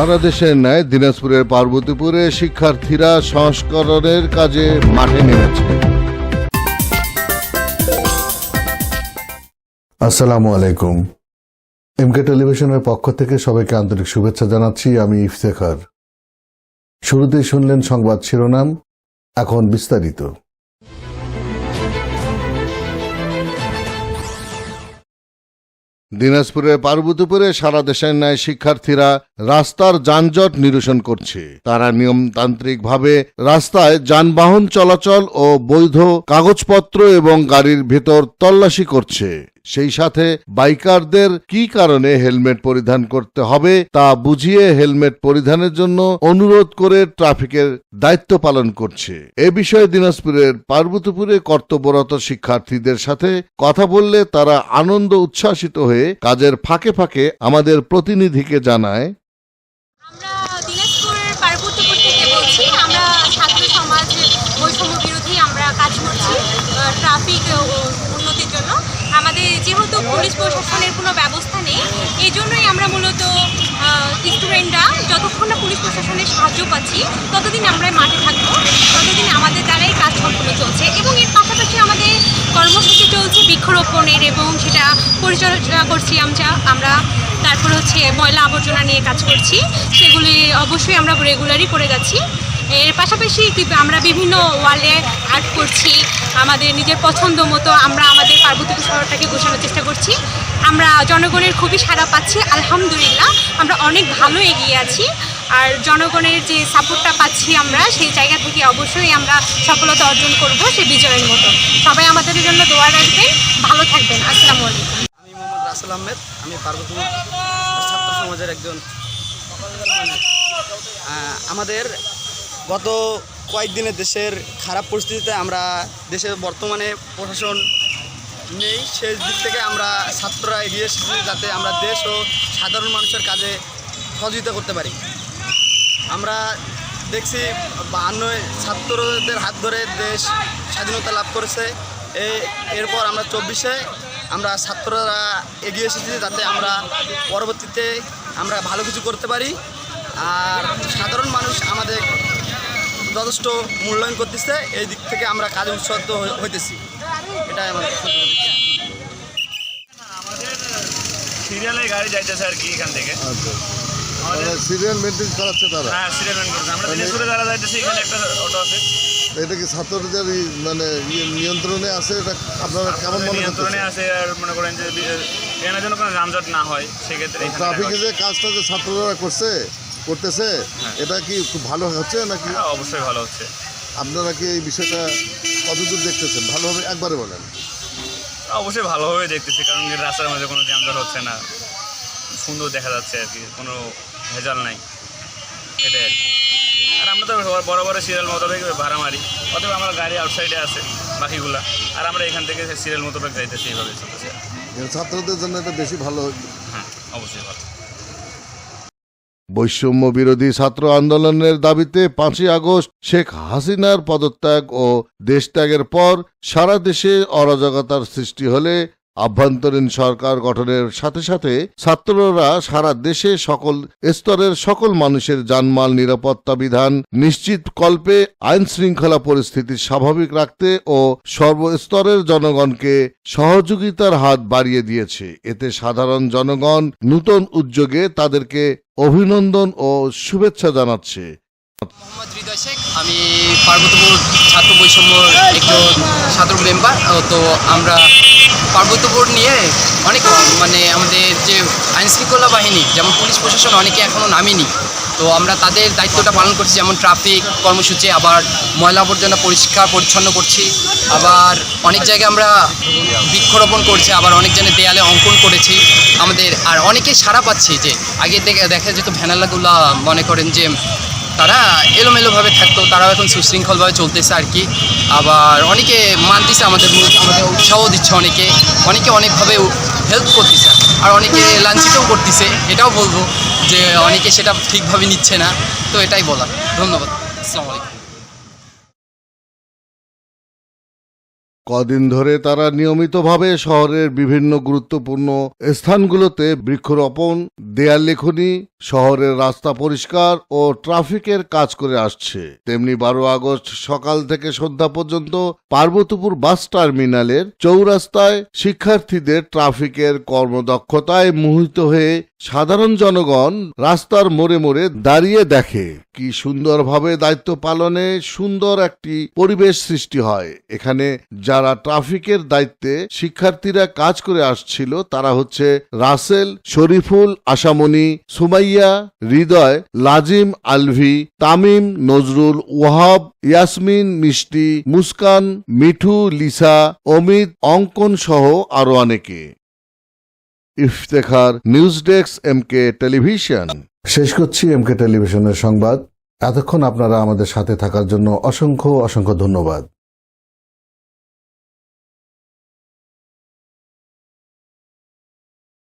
সারা দেশের ন্যায় দিনাজপুরের পার্বতীপুরে শিক্ষার্থীরা সংস্করণের কাজে মাঠে নেমেছে। আসসালামু আলাইকুম। এমকে টেলিভিশনের পক্ষ থেকে সবাইকে আন্তরিক শুভেচ্ছা জানাচ্ছি, আমি ইফতেখার। শুরুতেই শুনলেন সংবাদ শিরোনাম, এখন বিস্তারিত। দিনাজপুরের পার্বতীপুরে সারা দেশের ন্যায় শিক্ষার্থীরা রাস্তার যানজট নিরসন করছে। তারা নিয়মতান্ত্রিকভাবে রাস্তায় যানবাহন চলাচল ও বৈধ কাগজপত্র এবং গাড়ির ভেতর তল্লাশি করছে। সেই সাথে বাইকারদের কি কারণে হেলমেট পরিধান করতে হবে তা বুঝিয়ে হেলমেট পরিধানের জন্য অনুরোধ করে ট্রাফিকের দায়িত্ব পালন করছে। এ বিষয়ে দিনাজপুরের পার্বতীপুরে কর্তব্যরত শিক্ষার্থীদের সাথে কথা বললে তারা আনন্দ উচ্ছ্বাসিত হয়ে কাজের ফাঁকে ফাঁকে আমাদের প্রতিনিধিকে জানায়, আমরা যেহেতু পুলিশ প্রশাসনের কোনো ব্যবস্থা নেই। এই জন্যই আমরা মূলত স্টুডেন্টরা যতক্ষণ না পুলিশ প্রশাসনের সাহায্য পাচ্ছি, ততদিন আমরা মাঠে থাকব। ততদিন আমাদের দ্বারাই কাজ সম্পূর্ণ চলছে এবং এর পাশাপাশি আমাদের কর্মসূচি চলছে বৃক্ষরোপণের এবং সেটা পরিচর্যা করছি আমরা আমরা। তারপর হচ্ছে ময়লা আবর্জনা নিয়ে কাজ করছি, সেগুলি অবশ্যই আমরা রেগুলারই করে যাচ্ছি। এর পাশাপাশি আমরা বিভিন্ন ওয়ালে আর্ট করছি আমাদের নিজের পছন্দ মতো আমরা আমাদের পার্বতীপুর শহরটাকে গোছানোর চেষ্টা করছি। আমরা জনগণের খুবই সাড়া পাচ্ছি, আলহামদুলিল্লাহ। আমরা অনেক ভালো এগিয়ে আছি। আর জনগণের যে সাপোর্টটা পাচ্ছি আমরা, সেই জায়গা থেকে অবশ্যই আমরা সফলতা অর্জন করব সে বিজয়ের মতো। সবাই আমাদের জন্য দোয়া রাখবেন। ভালো থাকবেন। আসসালামু আলাইকুম। আমি মোহাম্মদ রাসেল আহমেদ। আমি পার্বতীপুর ছাত্র সমাজের একজন। আমাদের গত কয়েকদিনে দেশের খারাপ পরিস্থিতিতে আমরা দেশের বর্তমানে প্রশাসন নেই সেই দিক থেকে আমরা ছাত্ররা এগিয়ে এসেছি যাতে আমরা দেশ ও সাধারণ মানুষের কাজে সহযোগিতা করতে পারি। আমরা দেখছি বাহান্ন ছাত্রদের হাত ধরে দেশ স্বাধীনতা লাভ করেছে। এ- এরপর আমরা চব্বিশে আমরা ছাত্ররা এগিয়ে এসেছি যাতে আমরা পরবর্তীতে আমরা ভালো কিছু করতে পারি। আর সাধারণ মানুষ আমাদের যথেষ্ট মূল্যায়ন করতেছে এই দিক থেকে আমরা কাজে উৎসাহ হইতেছি। এটাই আমার সিরিয়ালে গাড়ি যাইতেছে আর কি এখান থেকে। আচ্ছা সিরিয়াল মেনটেন করাচ্ছে তারা? হ্যাঁ সিরিয়াল মেন করছে। আমরা দিনাজপুরে যারা যাইতেছি এখানে একটা অটো আছে। এটা কি ছাত্রদের মানে ইয়ে নিয়ন্ত্রণে আছে? এটা আপনারা কেমন মনে নিয়ন্ত্রণে আছে আর মনে করেন যে এখানে যেন কোনো যানজট না হয় সেক্ষেত্রে যে কাজটা যে ছাত্ররা করছে করতেছে? হ্যাঁ। এটা কি খুব ভালো হচ্ছে নাকি? হ্যাঁ, অবশ্যই ভালো হচ্ছে। আপনারা কি এই বিষয়টা কতদূর দেখতেছেন? ভালোভাবে একবারে বলেন। অবশ্যই ভালোভাবে দেখতেছি কারণ রাস্তার মাঝে কোনো যানজট হচ্ছে না। সুন্দর দেখা যাচ্ছে আর কি কোনো ভেজাল নাই। এটাই আর কি। আর আমরা তো বড় বড় সিরিয়াল মোতাবেক ভাড়া মারি অথবা আমার গাড়ি আউটসাইডে আছে বাকিগুলা আর আমরা এখান থেকে সিরিয়াল মোতাবেক যাইতেছি এইভাবে চলতেছে। ছাত্রদের জন্য এটা বেশি ভালো। হ্যাঁ অবশ্যই ভালো। বৈষম্য বিরোধী ছাত্র আন্দোলনের দাবিতে পাঁচই আগস্ট শেখ হাসিনার পদত্যাগ ও দেশত্যাগের পর সারা দেশে অরাজকতার সৃষ্টি হলে আভ্যন্তরীণ সরকার গঠনের সাথে সাথে ছাত্ররা সারা দেশে সকল স্তরের সকল মানুষের জানমাল নিরাপত্তা বিধান নিশ্চিত কল্পে আইন শৃঙ্খলা পরিস্থিতি স্বাভাবিক রাখতে ও সর্বস্তরের জনগণকে সহযোগিতার হাত বাড়িয়ে দিয়েছে। এতে সাধারণ জনগণ নূতন উদ্যোগে তাদেরকে অভিনন্দন ও শুভেচ্ছা জানাচ্ছে। মোহাম্মদ হৃদয় আমি পার্বতীপুর ছাত্র বৈষম্যর একজন সাধারণ মেম্বার তো আমরা পার্বতীপুর নিয়ে অনেক মানে আমাদের যে আইন শৃঙ্খলা বাহিনী, যেমন পুলিশ প্রশাসন অনেকে এখনও নামেনি, তো আমরা তাদের দায়িত্বটা পালন করছি, যেমন ট্রাফিক কর্মসূচি, আবার ময়লা আবর্জনা পরিষ্কার পরিচ্ছন্ন করছি, আবার অনেক জায়গায় আমরা বৃক্ষরোপণ করছি, আবার অনেক জনের দেয়ালে অঙ্কন করেছি, আমাদের, আর অনেকে সাড়া পাচ্ছি যে, আগে থেকে দেখা যেত ভ্যানালাগুলা মনে করেন যে তারা এলোমেলোভাবে থাকতো, তারাও এখন সুশৃঙ্খলভাবে চলতেছে আর কি। আবার অনেকে মানতেছে আমাদের আমাদের উৎসাহ দিচ্ছে অনেকে। অনেকে অনেকভাবে হেল্প করতেছে। আর অনেকে লাঞ্ছিতও করতেছে, এটাও বলব যে অনেকে সেটা ঠিকভাবে নিচ্ছে না। তো এটাই বলা ধন্যবাদ। আসসালামু আলাইকুম। কদিন ধরে তারা নিয়মিতভাবে শহরের বিভিন্ন গুরুত্বপূর্ণ স্থানগুলোতে বৃক্ষরোপণ, দেয়াল লেখনী, শহরের রাস্তা পরিষ্কার ও ট্রাফিকের কাজ করে আসছে। তেমনি বারো আগস্ট সকাল থেকে সন্ধ্যা পর্যন্ত পার্বতীপুর বাস টার্মিনালের চৌরাস্তায় শিক্ষার্থীদের ট্রাফিকের কর্মদক্ষতায় মোহিত হয়ে সাধারণ জনগণ রাস্তার মোড়ে মোড়ে দাঁড়িয়ে দেখে কি সুন্দরভাবে দায়িত্ব পালনে সুন্দর একটি পরিবেশ সৃষ্টি হয়। এখানে যারা ট্রাফিকের দায়িত্বে শিক্ষার্থীরা কাজ করে আসছিল তারা হচ্ছে রাসেল, শরীফুল, আশামণি, সুমাইয়া, হৃদয়, লাজিম, আলভি, তামিম, নজরুল, ওয়াহাব, ইয়াসমিন, মিষ্টি, মুস্কান, মিঠু, লিসা, অমিত, অঙ্কন সহ আরও অনেকে। Iftekhar news desk M K television. শেষ করছি এম কে টেলিভিশনের সংবাদ। এতক্ষণ আপনারা আমাদের সাথে থাকার জন্য অসংখ্য অসংখ্য ধন্যবাদ।